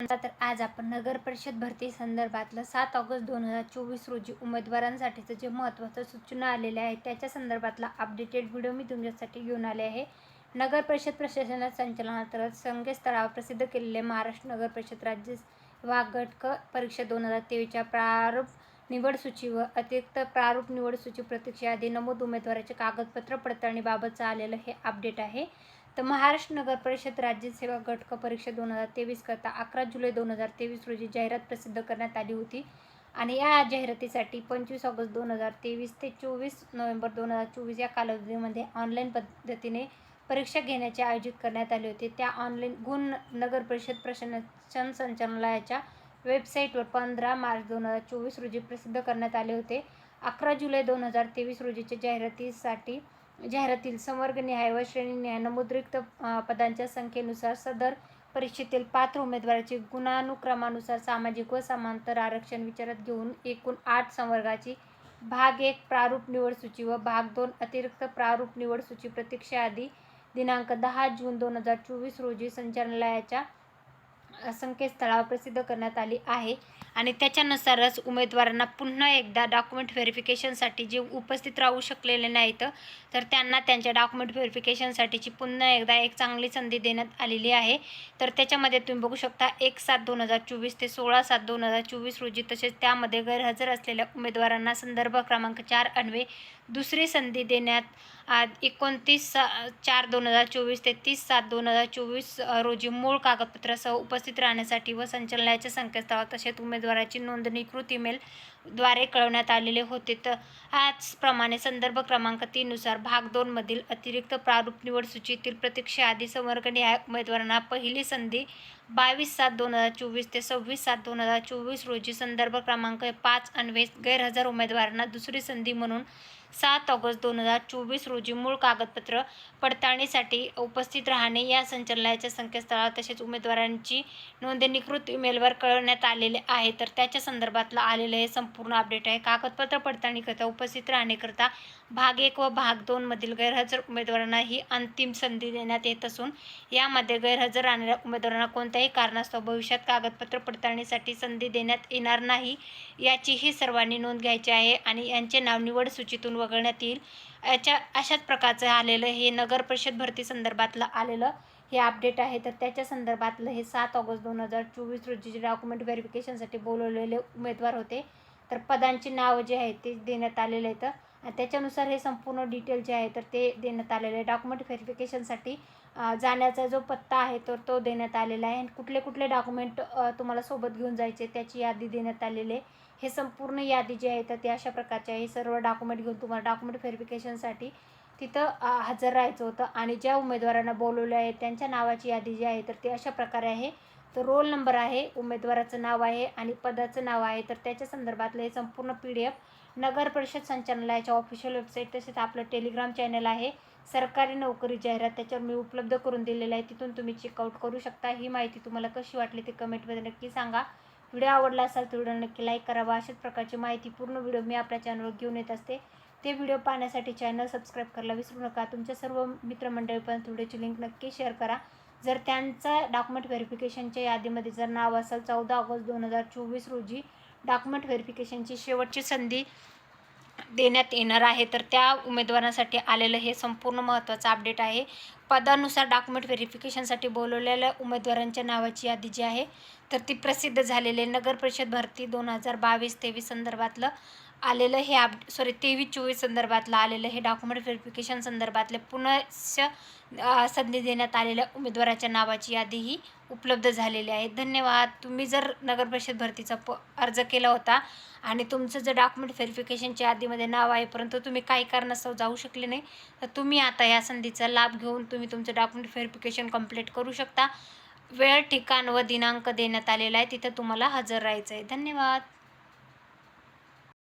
तर आज आपण नगर परिषद भरती संदर्भातलं सात ऑगस्ट दोन हजार चोवीस रोजी उमेदवारांसाठीचं जे महत्त्वाचं सूचना आलेल्या आहेत त्याच्या संदर्भातला अपडेटेड व्हिडिओ मी तुमच्यासाठी घेऊन आले आहे. नगर परिषद प्रशासनात संचालनांतर्गत संकेतस्थळावर प्रसिद्ध केलेले महाराष्ट्र नगर परिषद राज्य वाघटक परीक्षा दोन हजार तेवीसच्या प्रारूप निवड सूची व अतिरिक्त प्रारूप निवड सूची प्रतीक्षा आधी नमूद उमेदवाराचे कागदपत्र पडताळणीबाबतचं आलेलं हे अपडेट आहे. तर महाराष्ट्र नगर परिषद राज्य सेवा परीक्षा दोन हजार तेवीस करता अकरा जुलै दोन हजार तेवीस रोजी जाहिरात प्रसिद्ध करण्यात आली होती. आणि या जाहिरातीसाठी पंचवीस ऑगस्ट दोन हजार तेवीस ते चोवीस नोव्हेंबर दोन हजार चोवीस या कालावधीमध्ये ऑनलाईन पद्धतीने परीक्षा घेण्याचे आयोजित करण्यात आले होते. त्या ऑनलाईन गुण नगर परिषद प्रशासन संचालनालयाच्या वेबसाईटवर पंधरा मार्च दोन हजार चोवीस रोजी प्रसिद्ध करण्यात आले होते. अकरा जुलै दोन हजार तेवीस रोजीच्या जाहिरातीसाठी जाहिरातील संवर्गनिहाय व श्रेणीनिहाय नमुद्रिक्त पदांच्या संख्येनुसार सदर परीक्षेतील पात्र उमेदवाराची गुणानुक्रमानुसार सामाजिक व समांतर आरक्षण विचारात घेऊन एकूण आठ संवर्गाची भाग एक प्रारूप निवड सूची व भाग दोन अतिरिक्त प्रारूप निवड सूची प्रतीक्षा आधी दिनांक दहा जून दोन हजार चोवीस रोजी संचालनालयाच्या संकेतस्थळावर प्रसिद्ध करण्यात आली आहे. आणि त्याच्यानुसारच उमेदवारांना पुन्हा एकदा डॉक्युमेंट व्हेरिफिकेशनसाठी जे उपस्थित राहू शकलेले नाहीत तर त्यांना त्यांच्या डॉक्युमेंट व्हेरिफिकेशनसाठीची पुन्हा एकदा एक चांगली संधी देण्यात आलेली आहे. तर त्याच्यामध्ये तुम्ही बघू शकता एक सात दोन हजार चोवीस ते सोळा सात दोन हजार चोवीस रोजी तसेच त्यामध्ये गैरहजर असलेल्या उमेदवारांना संदर्भ क्रमांक चार अन्वे दुसरी संधी देण्यात आज एकोणतीस सा चार दोन हजार चोवीस ते तीस सात दोन हजार चोवीस रोजी मूळ कागदपत्रासह उपस्थित राहण्यासाठी व संचालनाच्या संकेतस्थळावर तसेच उमेदवाराची नोंदणीकृत ईमेल द्वारे कळवण्यात आलेले होते. तर आजप्रमाणे संदर्भ क्रमांक तीननुसार भाग दोनमधील अतिरिक्त प्रारूप निवड सूचीतील प्रतीक्षा आधी संवर्गनिहाय उमेदवारांना पहिली संधी बावीस सात दोन हजार चोवीस ते सव्वीस सात दोन हजार चोवीस रोजी संदर्भ क्रमांक पाच अन्वे गैरहजर उमेदवारांना दुसरी संधी म्हणून सात ऑगस्ट दोन हजार चोवीस रोजी मूळ कागदपत्र पडताळणीसाठी उपस्थित राहणे या संचालनालयाच्या संकेतस्थळावर तसेच उमेदवारांची नोंदणीकृत ईमेलवर कळवण्यात आलेले आहे. तर त्याच्या संदर्भातलं आलेलं हे संपूर्ण अपडेट आहे. कागदपत्र पडताळणीकरता उपस्थित राहण्याकरता भाग एक व भाग दोनमधील गैरहजर उमेदवारांना ही अंतिम संधी देण्यात येत असून यामध्ये गैरहजर राहणाऱ्या उमेदवारांना कोणत्याही कारणास्तव भविष्यात कागदपत्र पडताळणीसाठी संधी देण्यात येणार नाही याचीही सर्वांनी नोंद घ्यायची आहे आणि यांचे नाव निवड सूचीतून वगळण्यात येईल. याच्या अशाच प्रकारचं आलेलं हे नगर परिषद भरती संदर्भातलं आलेलं हे अपडेट आहे. तर त्याच्या संदर्भातलं हे सात ऑगस्ट दोन हजार चोवीस रोजी जे डॉक्युमेंट व्हेरिफिकेशनसाठी बोलवलेले उमेदवार होते. तर पदांची नावं जे आहेत ते देण्यात आलेले आहेत. त्याच्यानुसार हे संपूर्ण डिटेल जे आहे तर ते देण्यात आलेलं आहे. डॉक्युमेंट व्हेरिफिकेशनसाठी जाण्याचा जो पत्ता आहे तर तो देण्यात आलेला आहे. आणि कुठले कुठले डॉक्युमेंट तुम्हाला सोबत घेऊन जायचे त्याची यादी देण्यात आलेली आहे. हे संपूर्ण यादी जी आहे तर ते अशा प्रकारचे आहे. हे सर्व डॉक्युमेंट घेऊन तुम्हाला डॉक्युमेंट व्हेरिफिकेशनसाठी तिथं हजर राहायचं होतं. आणि ज्या उमेदवारांना बोलवले आहे त्यांच्या नावाची यादी जी आहे तर ते अशा प्रकारे आहे. तर रोल नंबर आहे उमेदवाराचं नाव आहे आणि पदाचं नाव आहे. तर त्याच्या संदर्भातलं हे संपूर्ण पी डी एफ नगर परिषद संचालनालयाच्या ऑफिशियल वेबसाईट तसेच आपलं टेलिग्राम चॅनल आहे. सरकारी नोकरी जाहिरात त्याच्यावर मी उपलब्ध करून दिलेलं आहे. तिथून तुम्ही चेकआउट करू शकता. ही माहिती तुम्हाला कशी वाटली ते कमेंटमध्ये नक्की सांगा. व्हिडिओ आवडला असाल तर व्हिडिओ नक्की लाईक करावा. अशाच प्रकारची माहिती पूर्ण व्हिडिओ मी आपल्या चॅनलवर घेऊन येत असते. ते व्हिडिओ पाहण्यासाठी चॅनल सबस्क्राईब करायला विसरू नका. तुमच्या सर्व मित्रमंडळीपर्यंत व्हिडिओची लिंक नक्की शेअर करा. जर त्यांचा डॉक्युमेंट व्हेरिफिकेशनच्या यादीमध्ये जर नाव असेल चौदा ऑगस्ट दोन हजार चोवीस रोजी डॉक्युमेंट व्हेरिफिकेशनची शेवटची संधी देण्यात येणार आहे तर त्या उमेदवारांसाठी आलेलं हे संपूर्ण महत्त्वाचं अपडेट आहे. पदानुसार डॉक्युमेंट व्हेरिफिकेशनसाठी बोलवलेल्या उमेदवारांच्या नावाची यादी जी आहे तर ती प्रसिद्ध झालेली नगर परिषद भरती दोन हजार बावीस तेवीस संदर्भातलं आलेलं हे आप सॉरी तेवीस चोवीस संदर्भातलं आलेलं हे डॉक्युमेंट व्हेरिफिकेशन संदर्भातले पुनश्च संधी देण्यात आलेल्या उमेदवाराच्या नावाची यादी ही उपलब्ध झालेली आहे. धन्यवाद. तुम्ही जर नगर परिषद भरतीचा प अर्ज केला होता आणि तुमचं जर डॉक्युमेंट व्हेरिफिकेशनच्या यादीमध्ये नाव आहे परंतु तुम्ही काही कारणास्तव जाऊ शकले नाही तर तुम्ही आता या संधीचा लाभ घेऊन तुम्ही तुमचं डॉक्युमेंट व्हेरिफिकेशन कंप्लीट करू शकता. वेळ ठिकाण व दिनांक देण्यात आलेला आहे. तिथं तुम्हाला हजर राहायचं आहे. धन्यवाद.